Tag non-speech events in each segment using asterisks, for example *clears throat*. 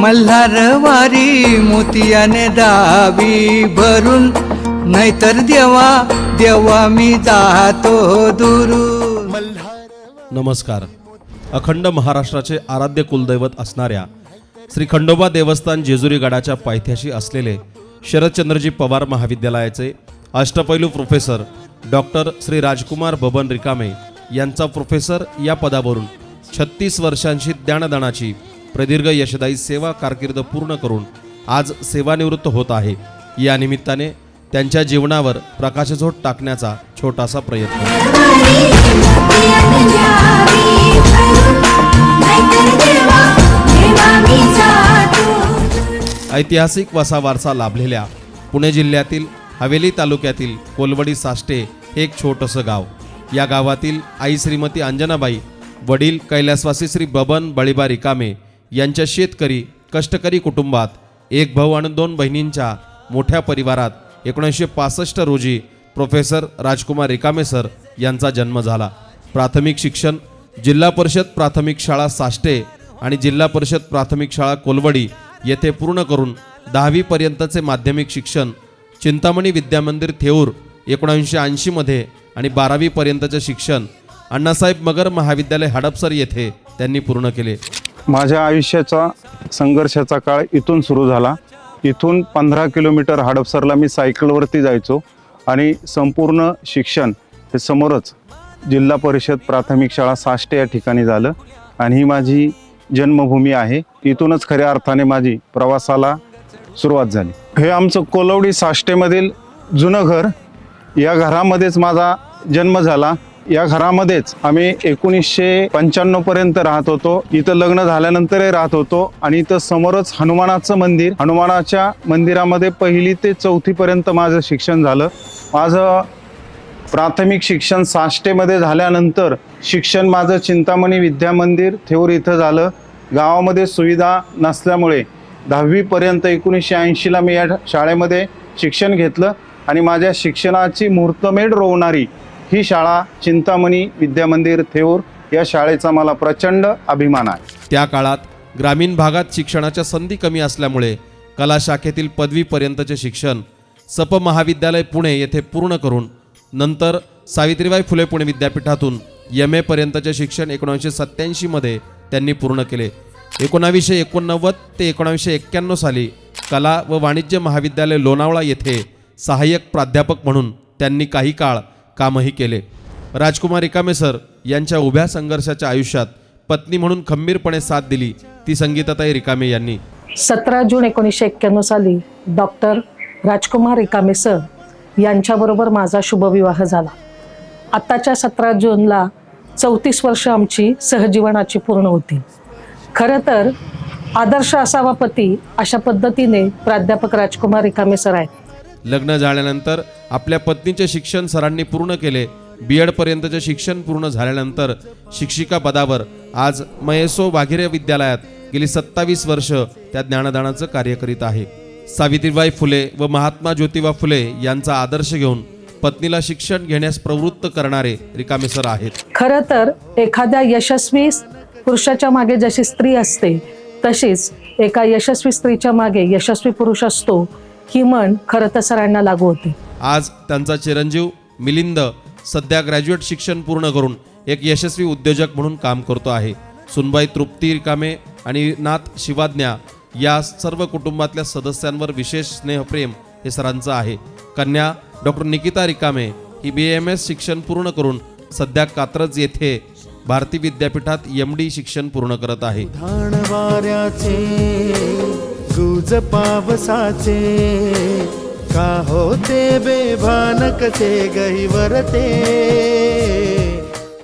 मल्हारवारी मोतियाने दावी भरून नाहीतर देवा देवा मी जातो दुरू नमस्कार. अखंड महाराष्ट्राचे आराध्य कुलदैवत असणाऱ्या श्री खंडोबा देवस्थान जेजुरी गडाच्या पायथ्याशी असलेले शरदचंद्रजी पवार महाविद्यालयाचे अष्टपैलू प्रोफेसर डॉक्टर श्री राजकुमार बबन रिकामे यांचा प्रोफेसर या पदावरून छत्तीस वर्षांची ज्ञानदानाची प्रदीर्घ यशदायी सेवा कारकीर्द पूर्ण करून आज सेवानिवृत्त होत आहे. या निमित्ताने त्यांच्या जीवनावर प्रकाशझोत टाकण्याचा छोटासा प्रयत्न. ऐतिहासिक वसा वारसा लाभलेल्या पुणे जिल्ह्यातील हवेली तालुक्यातील कोलवडी साष्टे हे एक छोटंसं गाव. या गावातील आई श्रीमती अंजनाबाई वडील कैलासवासी श्री बबन बळीबा रिकामे यांच्या शेतकरी कष्टकरी कुटुंबात एक भाऊ आणि दोन बहिणींच्या मोठ्या परिवारात एकोणीसशे पासष्ट रोजी प्रोफेसर राजकुमार रिकामे सर यांचा जन्म झाला. प्राथमिक शिक्षण जिल्हा परिषद प्राथमिक शाळा साष्टे आणि जिल्हा परिषद प्राथमिक शाळा कोलवडी येथे पूर्ण करून दहावीपर्यंतचे माध्यमिक शिक्षण चिंतामणी विद्यामंदिर थेऊर एकोणीसशे ऐंशीमध्ये आणि बारावीपर्यंतचे शिक्षण अण्णासाहेब मगर महाविद्यालय हडपसर येथे त्यांनी पूर्ण केले. माझ्या आयुष्याचा संघर्षाचा काळ इथून सुरू झाला. इथून पंधरा किलोमीटर हडपसरला मी सायकलवरती जायचो आणि संपूर्ण शिक्षण हे समोरच जिल्हा परिषद प्राथमिक शाळा साष्टे या ठिकाणी झालं आणि ही माझी जन्मभूमी आहे. इथूनच खऱ्या अर्थाने माझी प्रवासाला सुरुवात झाली. हे आमचं कोलवडी साष्टेमधील जुनं घर या घरामध्येच माझा जन्म झाला. या घरामध्येच आम्ही एकोणीसशे पंच्याण्णव पर्यंत राहत होतो. इथं लग्न झाल्यानंतरही राहत होतो. आणि इथं समोरच हनुमानाचं मंदिर. हनुमानाच्या मंदिरामध्ये पहिली ते चौथी पर्यंत माझं शिक्षण झालं. माझं प्राथमिक शिक्षण साष्टेमध्ये झाल्यानंतर शिक्षण माझं चिंतामणी विद्यामंदिर थेऊर इथं झालं. गावामध्ये सुविधा नसल्यामुळे दहावीपर्यंत एकोणीसशे ऐंशीला मी या शाळेमध्ये शिक्षण घेतलं. आणि माझ्या शिक्षणाची मुहूर्तमेढ रोवणारी ही शाळा चिंतामणी विद्यामंदिर थेऊर या शाळेचा मला प्रचंड अभिमान आहे. त्या काळात ग्रामीण भागात शिक्षणाच्या संधी कमी असल्यामुळे कला शाखेतील पदवीपर्यंतचे शिक्षण सप महाविद्यालय पुणे येथे पूर्ण करून नंतर सावित्रीबाई फुले पुणे विद्यापीठातून एम एपर्यंतचे शिक्षण एकोणीसशे सत्त्याऐंशीमध्ये त्यांनी पूर्ण केले. एकोणावीसशे एकोणनव्वद ते एकोणावीसशे एक्क्याण्णव साली कला व वाणिज्य महाविद्यालय लोणावळा येथे सहाय्यक प्राध्यापक म्हणून त्यांनी काही काळ कामही केले. राजकुमार रिकामे सर. यांच्या उभ्या संघर्षाच्या आयुष्यात पत्नी म्हणून खंबीरपणे साथ दिली. ती संगीताताई रिकामे यांनी. सतरा जून एकोणीसशे एक्क्याण्णव साली डॉक्टर राजकुमार रिकामे सर यांच्याबरोबर माझा शुभविवाह झाला. आत्ताच्या सतरा जूनला चौतीस वर्ष आमची सहजीवनाची पूर्ण होती. खरं तर आदर्श असावा पती अशा पद्धतीने प्राध्यापक राजकुमार रिकामे सर आहेत. लग्न झाल्यानंतर आपल्या पत्नीचे शिक्षण सरांनी पूर्ण केले. बी एडपर्यंतचे शिक्षण पूर्ण झाल्यानंतर शिक्षिका पदावर आज महेसो वाघिरे विद्यालयात गेली सत्तावीस वर्ष त्या ज्ञानदानाचं कार्य करीत आहे. सावित्रीबाई फुले व महात्मा ज्योतिबा फुले यांचा आदर्श घेऊन पत्नीला शिक्षण घेण्यास प्रवृत्त करणारे रिकामे सर आहेत. खरं तर एखाद्या यशस्वी पुरुषाच्या मागे जशी स्त्री असते तशीच एका यशस्वी स्त्रीच्या मागे यशस्वी पुरुष असतो. ही म्हण खरं तर सरांना लागू होते. आज त्यांचा चिरंजीव मिलिंद सध्या ग्रॅज्युएट शिक्षण पूर्ण करून एक यशस्वी उद्योजक म्हणून काम करतो आहे. सुनबाई तृप्ती रिकामे आणि नाथ शिवाज्ञा या सर्व कुटुंबातल्या सदस्यांवर विशेष स्नेहप्रेम हे सरांचं आहे. कन्या डॉक्टर निकिता रिकामे ही बी एम एस शिक्षण पूर्ण करून सध्या कात्रज येथे भारती विद्यापीठात एम डी शिक्षण पूर्ण करत आहे. धाण पावसाचे का होते बेभानकचे गहिवरते?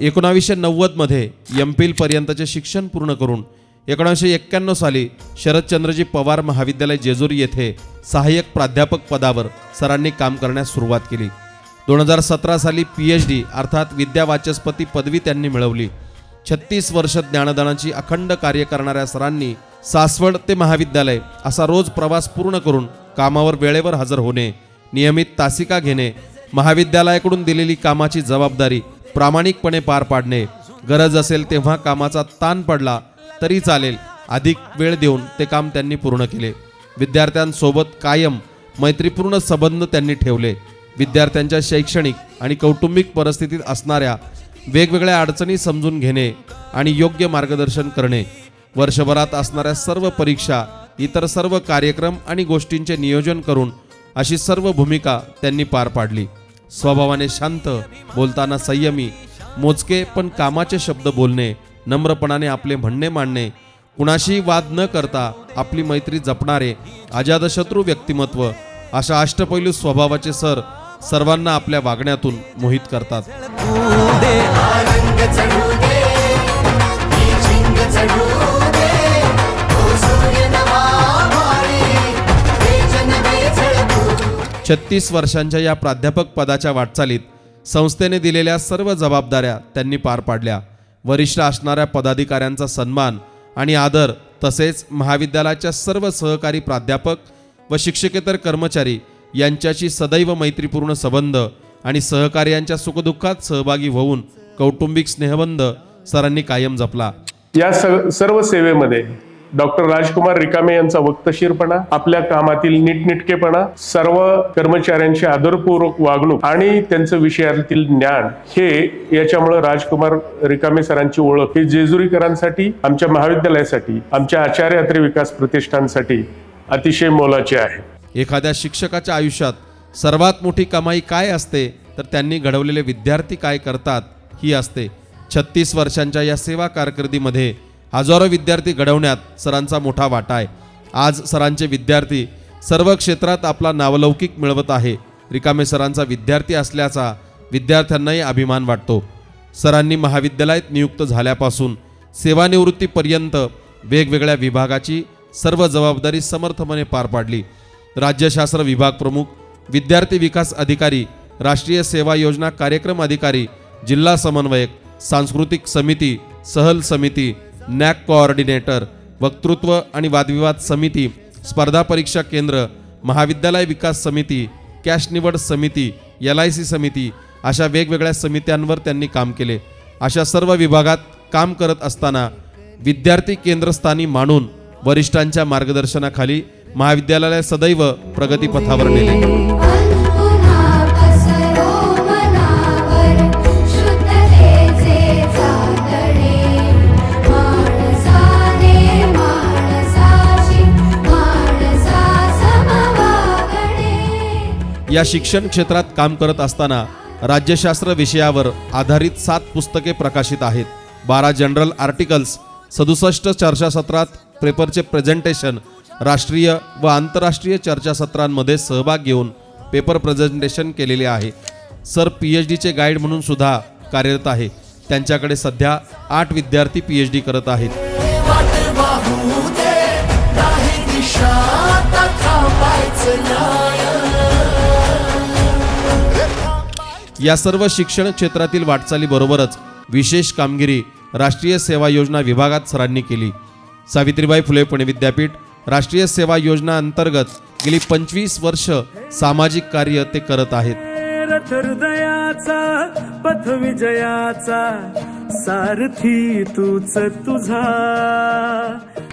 एकोणावीसशे नव्वदमध्ये एम फिल पर्यंतचे शिक्षण पूर्ण करून एकोणीसशे एक्क्याण्णव साली शरदचंद्रजी पवार महाविद्यालय जेजुरी येथे सहाय्यक प्राध्यापक पदावर सरांनी काम करण्यास सुरुवात केली. दोन हजार सतरा साली पी एच डी अर्थात विद्यावाचस्पती पदवी त्यांनी मिळवली. छत्तीस वर्ष ज्ञानदानाची अखंड कार्य करणाऱ्या सरांनी सासवड ते महाविद्यालय असा रोज प्रवास पूर्ण करून कामावर वेळेवर हजर होणे नियमित तासिका घेणे महाविद्यालयाकडून दिलेली कामाची जबाबदारी प्रामाणिकपणे पार पाडणे गरज असेल तेव्हा कामाचा ताण पडला तरी चालेल अधिक वेळ देऊन ते काम त्यांनी पूर्ण केले. विद्यार्थ्यांसोबत कायम मैत्रीपूर्ण संबंध त्यांनी ठेवले. विद्यार्थ्यांच्या शैक्षणिक आणि कौटुंबिक परिस्थितीत असणाऱ्या वेगवेगळ्या अडचणी समजून घेणे आणि योग्य मार्गदर्शन करणे वर्षभरात असणाऱ्या सर्व परीक्षा इतर सर्व कार्यक्रम आणि गोष्टींचे नियोजन करून अशी सर्व भूमिका त्यांनी पार पाडली. स्वभावाने शांत बोलताना संयमी मोजके पण कामाचे शब्द बोलणे नम्रपणाने आपले म्हणणे मांडणे कुणाशी वाद न करता आपली मैत्री जपणारे अजातशत्रू व्यक्तिमत्व अशा अष्टपैलू स्वभावाचे सर सर्वांना आपल्या वागण्यातून मोहित करतात. छत्तीस वर्षांच्या या प्राध्यापक पदाच्या वाटचालीत संस्थेने दिलेल्या सर्व जबाबदाऱ्या त्यांनी पार पाडल्या. वरिष्ठ असणाऱ्या पदाधिकाऱ्यांचा सन्मान आणि आदर तसेच महाविद्यालयाच्या सर्व सहकारी प्राध्यापक व शिक्षकेतर कर्मचारी यांच्याशी सदैव मैत्रीपूर्ण संबंध आणि सहकार्यांच्या सुखदुःखात सहभागी होऊन कौटुंबिक स्नेहबंध सरांनी कायम जपला. या सर्व सेवेमध्ये डॉक्टर राजकुमार रिकामे यांचा वक्तशीरपणा आपल्या कामातील नीटनिटकेपणा सर्व कर्मचाऱ्यांची आदरपूर्वक वागणूक आणि त्यांचं विषयातील ज्ञान हे याच्यामुळे राजकुमार रिकामे सरांची ओळख ही जेजुरीकरांसाठी आमच्या महाविद्यालयासाठी आमच्या आचार्य अत्रे विकास प्रतिष्ठानसाठी अतिशय मोलाचे आहे. एखाद्या शिक्षकाच्या आयुष्यात सर्वात मोठी कमाई काय असते तर त्यांनी घडवलेले विद्यार्थी काय करतात ही असते. छत्तीस वर्षांच्या या सेवा कारकिर्दीमध्ये हजारो विद्यार्थी घडवण्यात सरांचा मोठा वाटा आहे. आज सरांचे विद्यार्थी सर्व क्षेत्रात आपला नावलौकिक मिळवत आहे. रिकामे सरांचा विद्यार्थी असल्याचा विद्यार्थ्यांनाही अभिमान वाटतो. सरांनी महाविद्यालयात नियुक्त झाल्यापासून सेवानिवृत्तीपर्यंत वेगवेगळ्या विभागाची सर्व जबाबदारी समर्थपणे पार पाडली. राज्यशास्त्र विभाग प्रमुख विद्यार्थी विकास अधिकारी राष्ट्रीय सेवा योजना कार्यक्रम अधिकारी जिल्हा समन्वयक सांस्कृतिक समिती सहल समिती नॅक कोऑर्डिनेटर वक्तृत्व आणि वादविवाद समिती स्पर्धा परीक्षा केंद्र महाविद्यालय विकास समिती कॅश निवड समिती एल आय सी समिती अशा वेगवेगळ्या समित्यांवर त्यांनी काम केले. अशा सर्व विभागात काम करत असताना विद्यार्थी केंद्रस्थानी मानून वरिष्ठांच्या मार्गदर्शनाखाली महाविद्यालयाला सदैव प्रगतीपथावर नेले. या शिक्षण क्षेत्रात काम करत असताना राज्यशास्त्र विषयावर आधारित सात पुस्तके प्रकाशित आहेत. बारा जनरल आर्टिकल्स सदुसष्ट चर्चासत्रात पेपरचे प्रेझेंटेशन राष्ट्रीय व आंतरराष्ट्रीय चर्चासत्रांमध्ये सहभाग घेऊन पेपर प्रेझेंटेशन केलेले आहे. सर पी एच डीचे गाईड म्हणून सुद्धा कार्यरत आहे. त्यांच्याकडे सध्या आठ विद्यार्थी पी एच डी करत आहेत या सर्व शिक्षण क्षेत्रातील वाटचालीबरोबरच विशेष कामगिरी राष्ट्रीय सेवा योजना विभागात सरांनी केली. सावित्रीबाई फुले पुणे विद्यापीठ राष्ट्रीय सेवा योजना अंतर्गत गेली पंचवीस वर्ष सामाजिक कार्य ते करत आहेत. रथ हृदयाचा पथ विजयाचा सारथी तूच तुझा.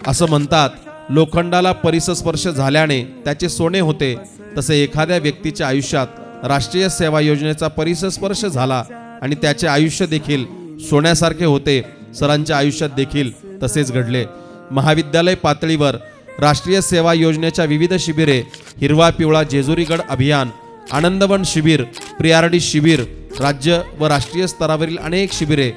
असं म्हणतात लोखंडाला परिसस्पर्श झाल्याने त्याचे सोने होते तसे एखाद्या व्यक्तीच्या आयुष्यात राष्ट्रीय सेवा योजनेचा परिसस्पर्श झाला आणि त्याचे आयुष्य देखील सोन्यासारखे होते. सरांच्या आयुष्यात देखील तसेच घडले. महाविद्यालय पातळीवर राष्ट्रीय सेवा योजनेच्या विविध शिबिरे हिरवा पिवळा जेजुरीगड अभियान आनंदवन शिबिर प्रियारडी शिबिर राज्य व राष्ट्रीय स्तरावरील अनेक शिबिरे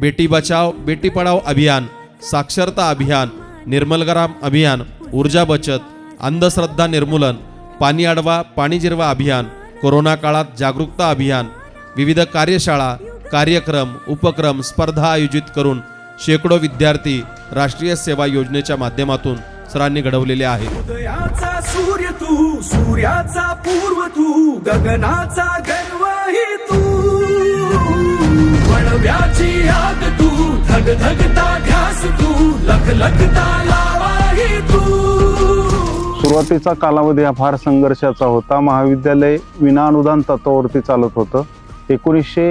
बेटी बचाव बेटी पढाव अभियान साक्षरता अभियान निर्मलग्राम अभियान ऊर्जा बचत अंधश्रद्धा निर्मूलन पाणी अडवा पाणी जिरवा अभियान कोरोना काळात जागरूकता अभियान विविध कार्यशाळा कार्यक्रम उपक्रम स्पर्धा आयोजित करून शेकडो विद्यार्थी राष्ट्रीय सेवा योजनेच्या माध्यमातून सरांनी घडवलेले आहेत. सूर्य तू सूर्याचा पूर्व तू गगनाचा तू. आग तू धग धगता तू लख लखता लावाही तू. सुरुवातीचा कालावधी हा फार संघर्षाचा होता. महाविद्यालय विनाअनुदान तत्वावरती चालत होतं. एकोणीसशे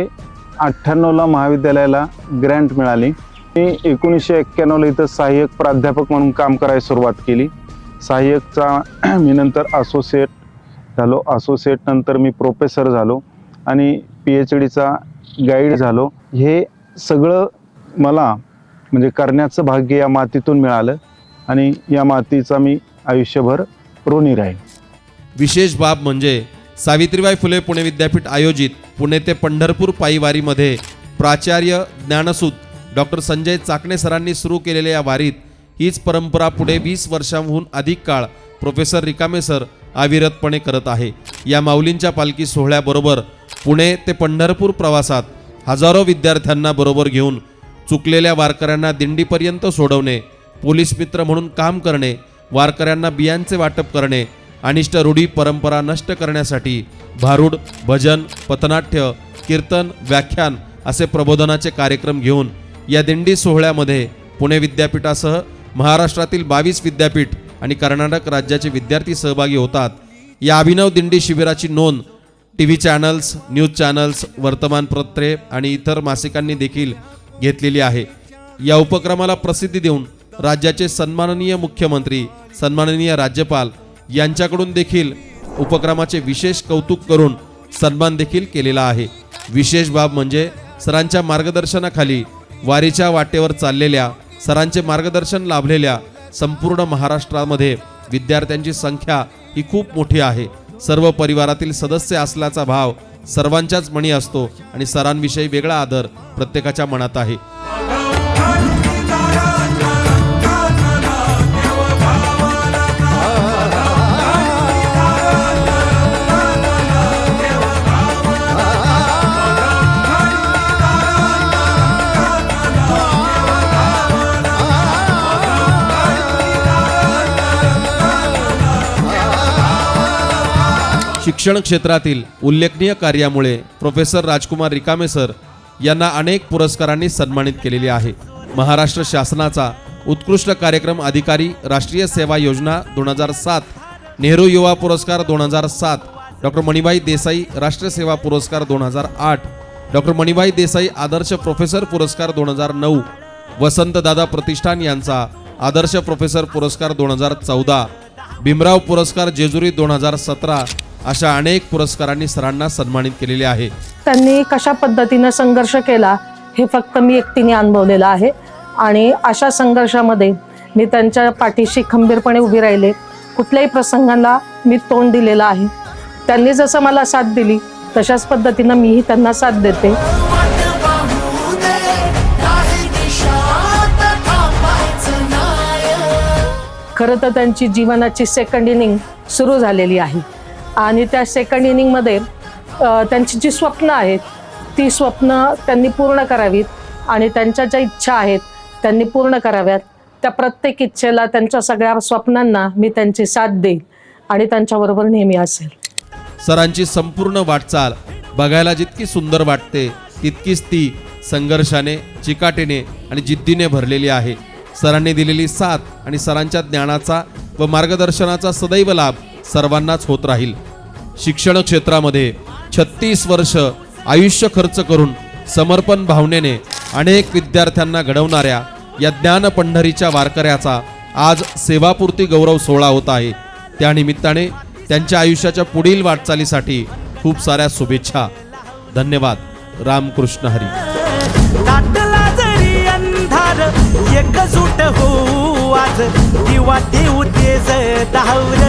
अठ्ठ्याण्णवला महाविद्यालयाला ग्रँट मिळाली. मी एकोणीसशे एक्क्याण्णवला इथं सहाय्यक प्राध्यापक म्हणून काम करायला सुरुवात केली. सहाय्यकचा *clears throat* मी नंतर असोसिएट झालो. असोसिएट नंतर मी प्रोफेसर झालो आणि पी एच डीचा गाईड झालो. हे सगळं मला म्हणजे करण्याचं भाग्य या मातीतून मिळालं आणि या मातीचा मी आयुष्यभर ऋणी राहील. विशेष बाब म्हणजे सावित्रीबाई फुले पुणे विद्यापीठ आयोजित पुणे ते पंढरपूर पायीवारीमध्ये प्राचार्य ज्ञानसूत डॉक्टर संजय चाकणे सरांनी सुरू केलेल्या या वारीत हीच परंपरा पुढे वीस वर्षांहून अधिक काळ प्रोफेसर रिकामे सर अविरतपणे करत आहे. या माऊलींच्या पालखी सोहळ्याबरोबर पुणे ते पंढरपूर प्रवासात हजारो विद्यार्थ्यांना बरोबर घेऊन चुकलेल्या वारकऱ्यांना दिंडीपर्यंत सोडवणे पोलीस मित्र म्हणून काम करणे वारकऱ्यांना बियांचे वाटप करणे अनिष्ट रूढी परंपरा नष्ट करण्यासाठी भारूड भजन पथनाट्य कीर्तन व्याख्यान असे प्रबोधनाचे कार्यक्रम घेऊन या दिंडी सोहळ्यामध्ये पुणे विद्यापीठासह महाराष्ट्रातील बावीस विद्यापीठ आणि कर्नाटक राज्याचे विद्यार्थी सहभागी होतात. या अभिनव दिंडी शिबिराची नोंद T V channels news channels वर्तमानपत्रे आणि इतर मासिकांनी देखील घेतलेली आहे. या उपक्रमाला प्रसिद्धी देऊन राज्याचे सन्माननीय मुख्यमंत्री सन्माननीय राज्यपाल यांच्याकडून देखील उपक्रमाचे विशेष कौतुक करून सन्मान देखील केलेला आहे. विशेष बाब म्हणजे सरांच्या मार्गदर्शनाखाली वारीच्या वाटेवर चाललेल्या सरांचे मार्गदर्शन लाभलेल्या संपूर्ण महाराष्ट्रामध्ये विद्यार्थ्यांची संख्या ही खूप मोठी आहे. सर्व परिवारातील सदस्य असल्याचा भाव सर्वांच्याच मणी असतो आणि सरांविषयी वेगळा आदर प्रत्येकाच्या मनात आहे. शिक्षण क्षेत्रातील उल्लेखनीय कार्यामुळे प्रोफेसर राजकुमार रिकामे सर यांना अनेक पुरस्कारांनी सन्मानित केलेले आहे. महाराष्ट्र शासनाचा उत्कृष्ट कार्यक्रम अधिकारी राष्ट्रीय सेवा योजना दोन हजार सात नेहरू युवा पुरस्कार दोन हजार सात डॉक्टर मणिबाई देसाई राष्ट्रीय सेवा पुरस्कार दोन हजार आठ डॉक्टर मणिभाई देसाई आदर्श प्रोफेसर पुरस्कार दोन हजार नऊ वसंतदादा प्रतिष्ठान यांचा आदर्श प्रोफेसर पुरस्कार दोन हजार चौदा भीमराव पुरस्कार जेजुरी दोन हजार सतरा अशा अनेक पुरस्कारांनी सरांना सन्मानित केलेले आहे. त्यांनी कशा पद्धतीनं संघर्ष केला हे फक्त मी एकटीने अनुभवलेलं आहे. आणि अशा संघर्षामध्ये मी त्यांच्या पाठीशी खंबीरपणे उभी राहिले. कुठल्याही प्रसंगाला मी तोंड दिलेलं आहे. त्यांनी जसं मला साथ दिली तशाच पद्धतीनं मीही त्यांना साथ देते. खरं तर त्यांची जीवनाची सेकंड इनिंग सुरू झालेली आहे. आणि त्या सेकंड इनिंगमध्ये त्यांची जी स्वप्न आहेत ती स्वप्न त्यांनी पूर्ण करावीत आणि त्यांच्या ज्या इच्छा आहेत त्यांनी पूर्ण कराव्यात. त्या प्रत्येक इच्छेला त्यांच्या सगळ्या स्वप्नांना मी त्यांची साथ देईल आणि त्यांच्याबरोबर नेहमी असेल. सरांची संपूर्ण वाटचाल बघायला जितकी सुंदर वाटते तितकीच ती संघर्षाने चिकाटीने आणि जिद्दीने भरलेली आहे. सरांनी दिलेली साथ आणि सरांच्या ज्ञानाचा व मार्गदर्शनाचा सदैव लाभ सर्वांनाच होत राहील. शिक्षण क्षेत्रामध्ये छत्तीस वर्ष आयुष्य खर्च करून समर्पण भावनेने अनेक विद्यार्थ्यांना घडवणाऱ्या या ज्ञान पंढरीच्या वारकऱ्याचा आज सेवापूर्ती गौरव सोहळा होत आहे. त्यानिमित्ताने त्यांच्या आयुष्याच्या पुढील वाटचालीसाठी खूप साऱ्या शुभेच्छा. धन्यवाद. रामकृष्ण हरी. वाज दिवा देऊ तेज दावर